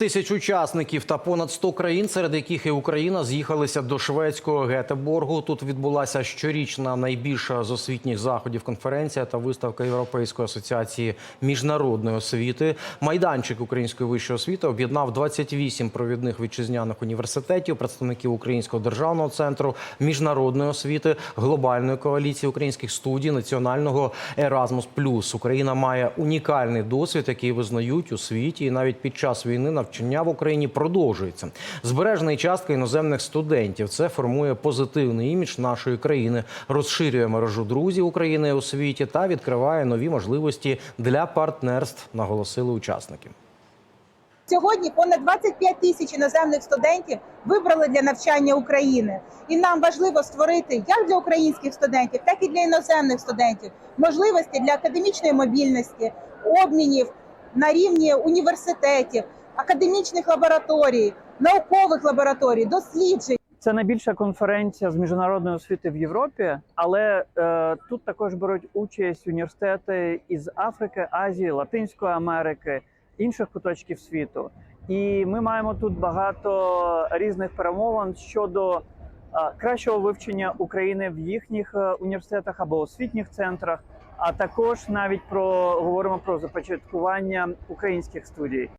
Тисяч учасників та понад 100 країн, серед яких і Україна, з'їхалися до шведського Гетеборгу. Тут відбулася щорічна найбільша з освітніх заходів конференція та виставка Європейської асоціації міжнародної освіти. Майданчик української вищої освіти об'єднав 28 провідних вітчизняних університетів, представників Українського державного центру міжнародної освіти, глобальної коаліції українських студій, національного Erasmus+. Україна має унікальний досвід, який визнають у світі, і навіть під час війни навчання в Україні продовжується. Збережена частка іноземних студентів. Це формує позитивний імідж нашої країни, розширює мережу друзів України у світі та відкриває нові можливості для партнерств, наголосили учасники. Сьогодні понад 25 тисяч іноземних студентів вибрали для навчання України, і нам важливо створити як для українських студентів, так і для іноземних студентів можливості для академічної мобільності, обмінів на рівні університетів, академічних лабораторій, наукових лабораторій, досліджень. Це найбільша конференція з міжнародної освіти в Європі, але е, тут також беруть участь університети із Африки, Азії, Латинської Америки, інших куточків світу. І ми маємо тут багато різних перемовин щодо е, кращого вивчення України в їхніх е, університетах або освітніх центрах. А також навіть про говоримо про започаткування українських студій.